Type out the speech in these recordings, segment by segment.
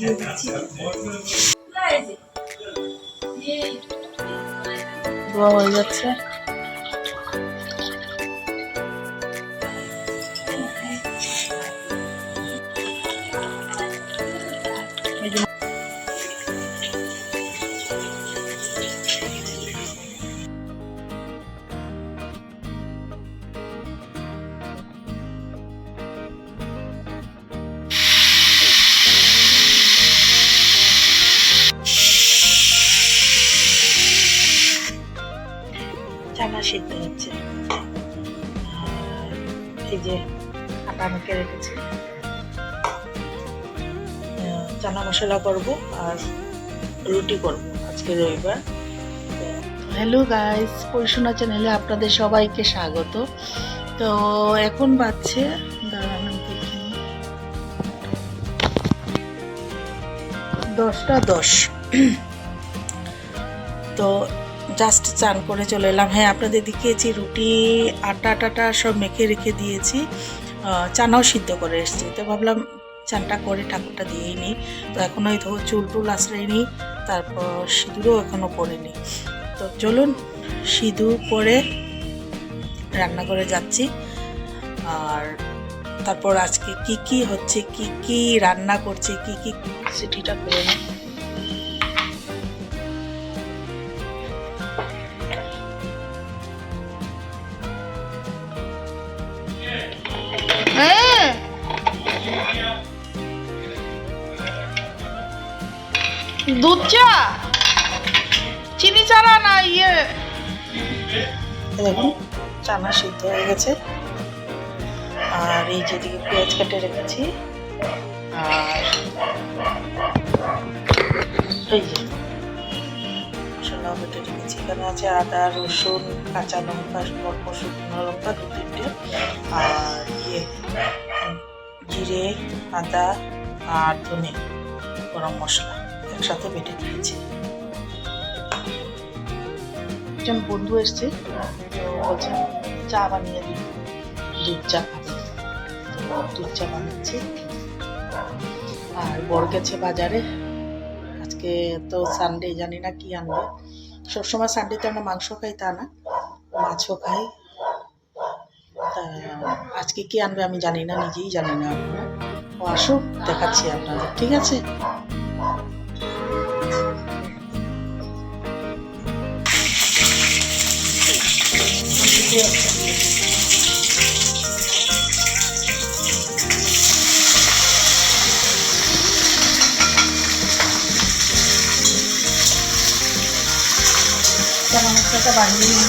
দিয়ে দিচ্ছি ধোয়া হয়ে যাচ্ছে সিদ্ধ হচ্ছে। এই যে আটা মেখে রেখেছি। চানা মশলা করব আর রুটি করব আজকে রবিবার। হ্যালো গাইস পরিশোনা চ্যানেলে আপনাদের সবাইকে স্বাগত। তো এখন বাজছে, দাঁড়ান দশটা দশ। তো জাস্ট চান করে চলে এলাম। হ্যাঁ আপনাদের দেখিয়েছি, রুটি, আটা টাটা সব মেখে রেখে দিয়েছি। চানাও সিদ্ধ করে এসেছি। তো ভাবলাম চানটা করে ঠাকুরটা দিয়েই নিই। তো এখন ওই ধো চুল টুল আশ্রয় নিই, তারপর সিঁদুরও এখনও পরিনি তো চলুন, সিঁদুর পরে রান্না করে যাচ্ছি। আর তারপর আজকে কি কি হচ্ছে, কি কি রান্না করছে, কি কি সিটিটা করে নিই। দুধ চা চিনি চারা না ইয়ে? দেখুন, চানা সিদ্ধ হয়ে গেছে। আর এই যেদিকে পেঁয়াজ কেটে রেখেছি। আর এই যে মশলা কেটে রেখেছি এখানে আছে আদা, রসুন, কাঁচা লঙ্কা অল্প শুকনো লঙ্কা দু তিনটে। আর ইয়ে জিরে, আদা আর ধনে, গরম মশলা। একসাথে বেটে দিয়েছি। একজন বন্ধু এসছে তো বলছেন চা বানিয়ে দিই। দুধ চা দুধ চা বানাচ্ছি। আর বর গেছে বাজারে। আজকে তো সানডে জানি না কি আনবে। সবসময় সানডেতে আমরা মাংস খাই, তা না। মাছও খাই। তা আজকে কি আনবে আমি জানি না, নিজেই জানি না। আপনার ও আসুক, দেখাচ্ছি আপনাদের, ঠিক আছে? চানা মশলাটা বানিয়ে নিই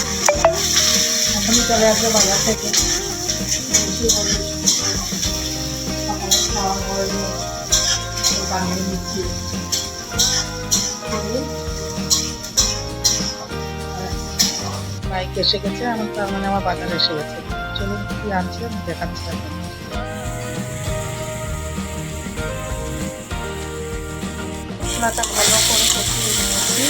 এখনই চলে আসবে বাজার থেকে খাওয়া বানিয়ে নিচ্ছি বাইক এসে গেছে, আমার তার মানে আমার বাজার এসে গেছে। চলুন, কি আনছে আমি দেখাচ্ছি ভালো করে কষিয়ে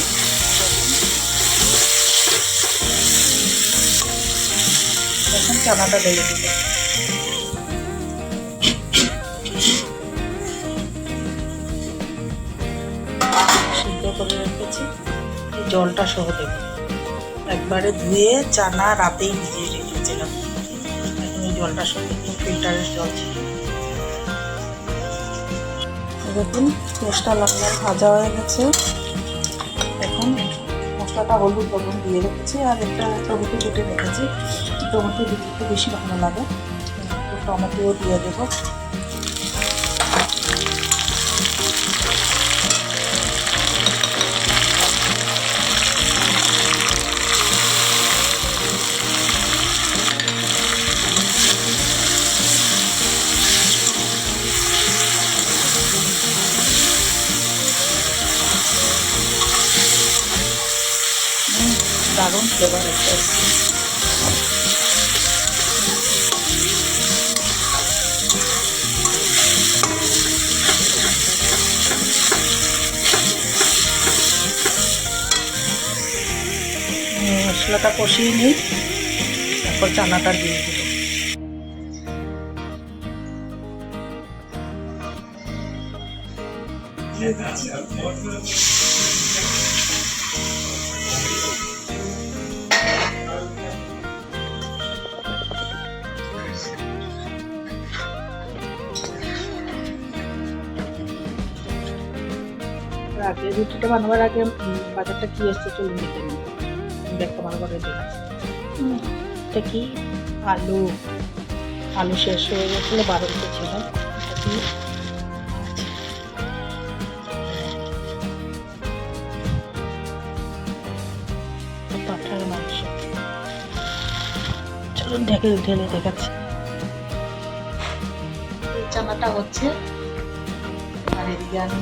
এখন চানাটা দিল সিদ্ধ করে রেখেছি। জলটা সহ দেবো। একবারে ধুয়ে, চানা রাতেই ভিজিয়ে রেখেছিলাম। এখন এই জলটা সহ ফিল্টারের জল ছিল। দেখুন লাল লাল ভাজা হয়ে গেছে। এখন মশলাটা হলুদ লবণ দিয়ে রেখেছি, আর একটা টমেটো কেটে রেখেছি। টমেটো দিতে বেশি ভালো লাগে। টমেটোও দিয়ে দেবো। দারুণ ফ্লেভার একটা। মশলাটা কষিয়ে নিই তারপর চানাটা দিয়ে দেবো দিয়ে দিচ্ছি আগে রুটিটা বানাবার আগে বাজারটা কি এসছে চলুন দেখে নিই। ব্যাগটা করে দিই এটা কি? আলু। আলু শেষ হয়ে গেছিল বারো মিনিট ছিল। এটা কি? পাঠার মাংস। চলুন ঢেকে ঢেলে দেখাচ্ছি। চানাটা হচ্ছে। আর এদিকে আমি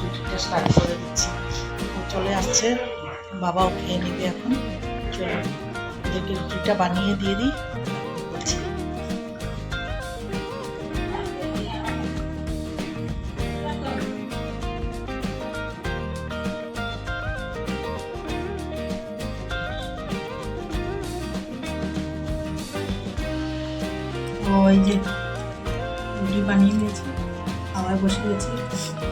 রুটিটা স্টার্ট করে দিচ্ছি চলে আসছে। বাবাও খেয়ে নেবে এখন। চলো, ওদেরকে রুটিটা বানিয়ে দিয়ে দিই। বলছি ও, এই যে রুটি বানিয়ে নিয়েছি খাবার বসে গেছি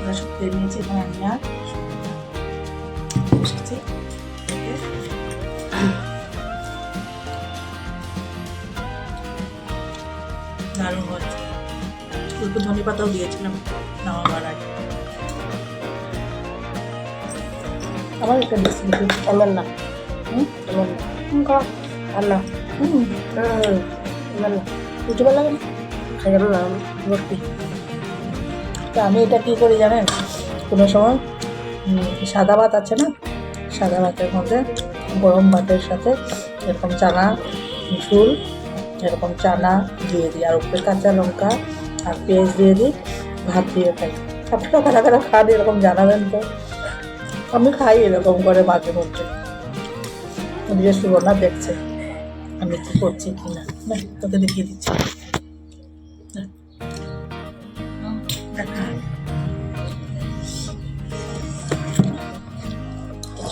ওরা সব খেয়ে নিয়েছে এখানে আমি আর বসেছি। দারুণ হয়েছে। অল্প ধনে পাতাও দিয়েছিলাম নামাবার আগে। আবার এটা দিচ্ছি এমন না। হুম? এমন না। আর না। এমন না। খাইলাম না ভর্তি তা আমি এটা কী করি জানেন? কোনো সময় সাদা ভাত আছে না? সাদা ভাতের মধ্যে গরম ভাতের সাথে এরকম চানা ঝুল এরকম চানা দিয়ে দিই। আর উপরে কাঁচা লঙ্কা আর পেঁয়াজ দিয়ে দিই ভাত দিয়ে খাই। আপনারা কারা কারা খান এরকম জানাবেন তো? আমি খাই এরকম করে মাঝে মধ্যে। সুবর্ণা দেখছে আমি কী করছি কি না, তোকে দেখিয়ে দিচ্ছি।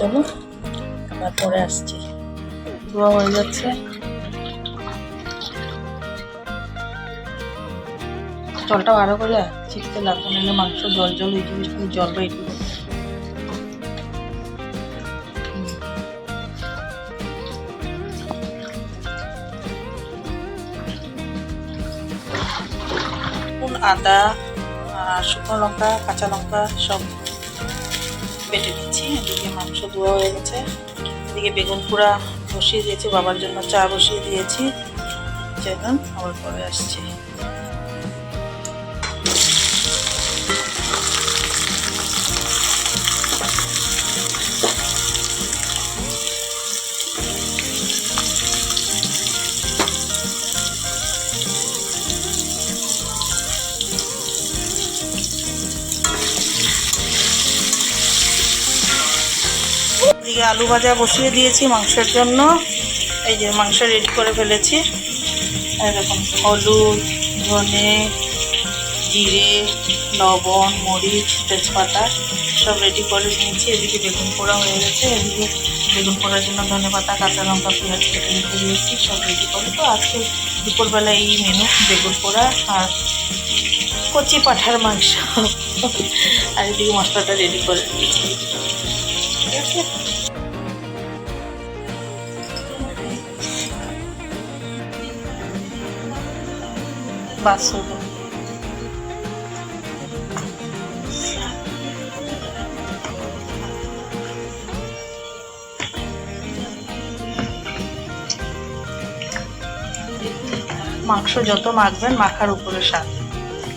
চলো আবার পরে আসছি। ধোয়া হয়ে যাচ্ছে। জলটা ভালো করে ছিটতে লাগবে, নাহলে মাংস জল জল যাবে শুধু জল হয়ে যাবে আদা শুকনো লঙ্কা, কাঁচা লঙ্কা সব বেটে দিচ্ছি এদিকে মাংস ধোয়া হয়ে গেছে। এদিকে বেগুন পোড়া বসিয়ে দিয়েছি, বাবার জন্য চা বসিয়ে দিয়েছি। চলুন আবার পরে আসছি। আলু ভাজা বসিয়ে দিয়েছি মাংসের জন্য। এই যে মাংস রেডি করে ফেলেছি। এরকম হলুদ, ধনে, জিরে, লবণ, মরিচ, তেজপাতা সব রেডি করে নিয়েছি। এদিকে বেগুন পোড়া হয়ে গেছে। এদিকে বেগুন পোড়ার জন্য ধনে পাতা, কাঁচা লঙ্কা, পেঁয়াজ কেটে রেখে দিয়েছি, সব রেডি করে। তো আজকে দুপুরবেলা এই মেনু বেগুন পোড়া আর কচি পাঠার মাংস। আর এদিকে মশলাটা রেডি করে দিয়েছি। ঠিক আছে? বাস হলো মাংস যত মাখবেন, মাখার উপরে স্বাদ।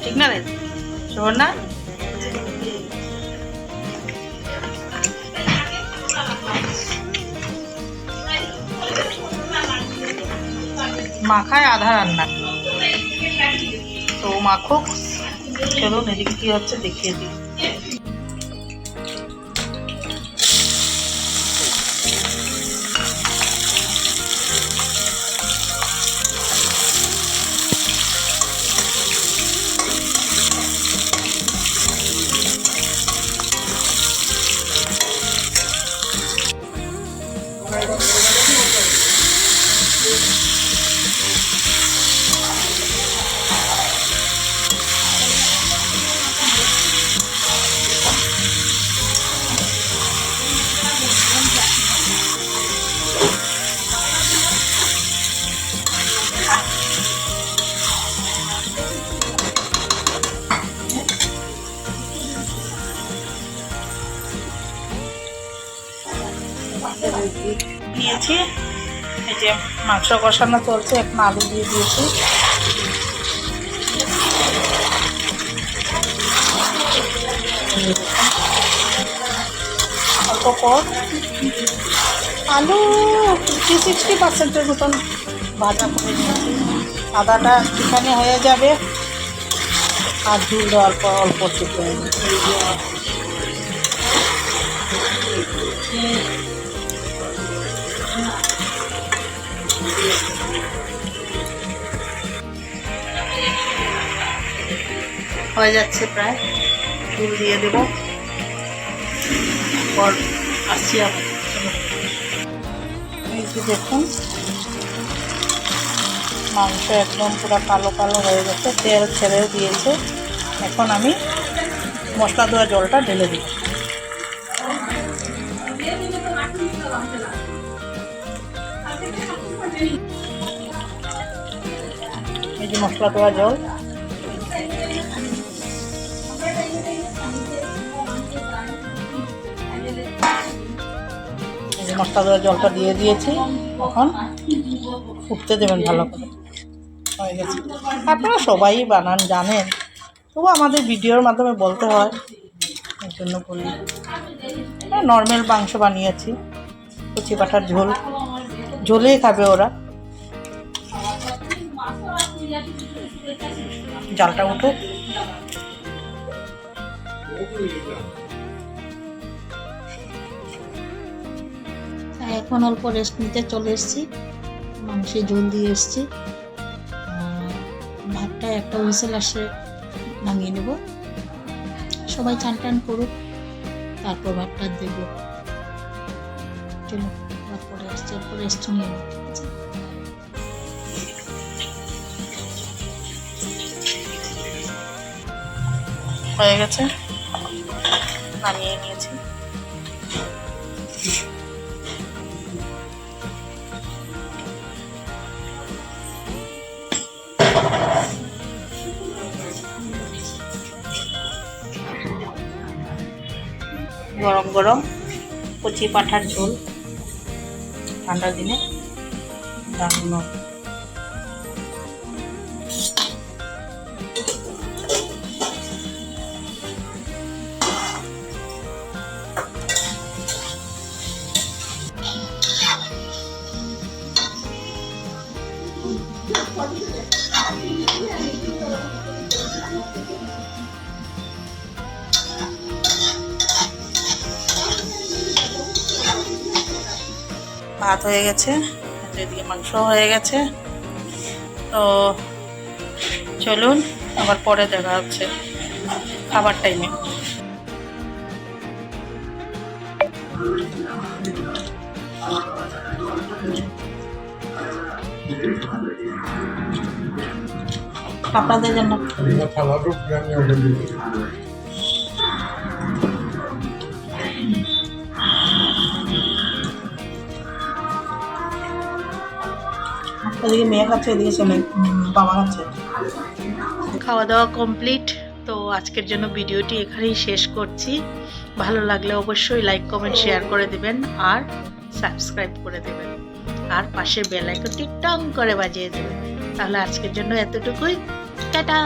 ঠিক না রে? শোন না। মাখায় আধা রান্না। তো মাখুক চলুন এদিকে কি হচ্ছে দেখিয়ে দিই। দিয়েছি এই যে মাংস কষানো চলছে, এখন আলু দিয়ে দিয়েছি। অল্প পর আলু ফিফটি সিক্সটি পার্সেন্টের মতন ভাজা করে নিয়েছি। আদাটা এখানে হয়ে যাবে। আর ঝুল দেওয়ার পর অল্প চিকেন হয়ে যাচ্ছে প্রায়। ফুল দিয়ে দেবো। পর আসছি চলো। এই দেখুন, মাংস একদম পুরো কালো কালো হয়ে গেছে, তেল ছেড়ে দিয়েছে। এখন আমি মশলা দেওয়া জলটা ঢেলে দিই যে মশলা দেওয়া জল? মশলা দেওয়া জলটা দিয়ে দিয়েছি, এখন ফুটতে দেবেন ভালো করে। হয়ে গেছে। আপনারা সবাই বানান, জানেন। তবু আমাদের ভিডিওর মাধ্যমে বলতে হয় এর জন্য বলি নর্মাল মাংস বানিয়েছি, কচি পাঠার ঝোল। ঝোলেই খাবে ওরা। জালটা উঠুক। এখন অল্প রেস্ট নিতে চলে এসেছি। মাংসে ঝোল দিয়ে এসেছি। ভাতটা একটা হুইসেল আসে, নামিয়ে নেব। সবাই চান টান করুক, তারপর ভাতটা দেব। চলো তারপরে আসছে, অল্প রেস্ট নিয়ে নেব। হয়ে গেছে। নামিয়ে নিয়েছি। গরম গরম কচি পাঠার ঝোল। ঠান্ডার দিনে দারুণ ভাত হয়ে গেছে এদিকে মাংস হয়ে গেছে। তো চলুন, আবার পরে দেখা হচ্ছে, খাবার টাইমে আপনাদের জন্য। এদিকে মেয়ে খাচ্ছে এদিকে ছেলে বাবা খাচ্ছে। খাওয়া দাওয়া কমপ্লিট তো আজকের জন্য ভিডিওটি এখানেই শেষ করছি। ভালো লাগলে অবশ্যই লাইক কমেন্ট শেয়ার করে দেবেন আর সাবস্ক্রাইব করে দেবেন। আর পাশে বেল আইকনটি টং করে বাজিয়ে দেবেন। তাহলে আজকের জন্য এতটুকুই। টাটা!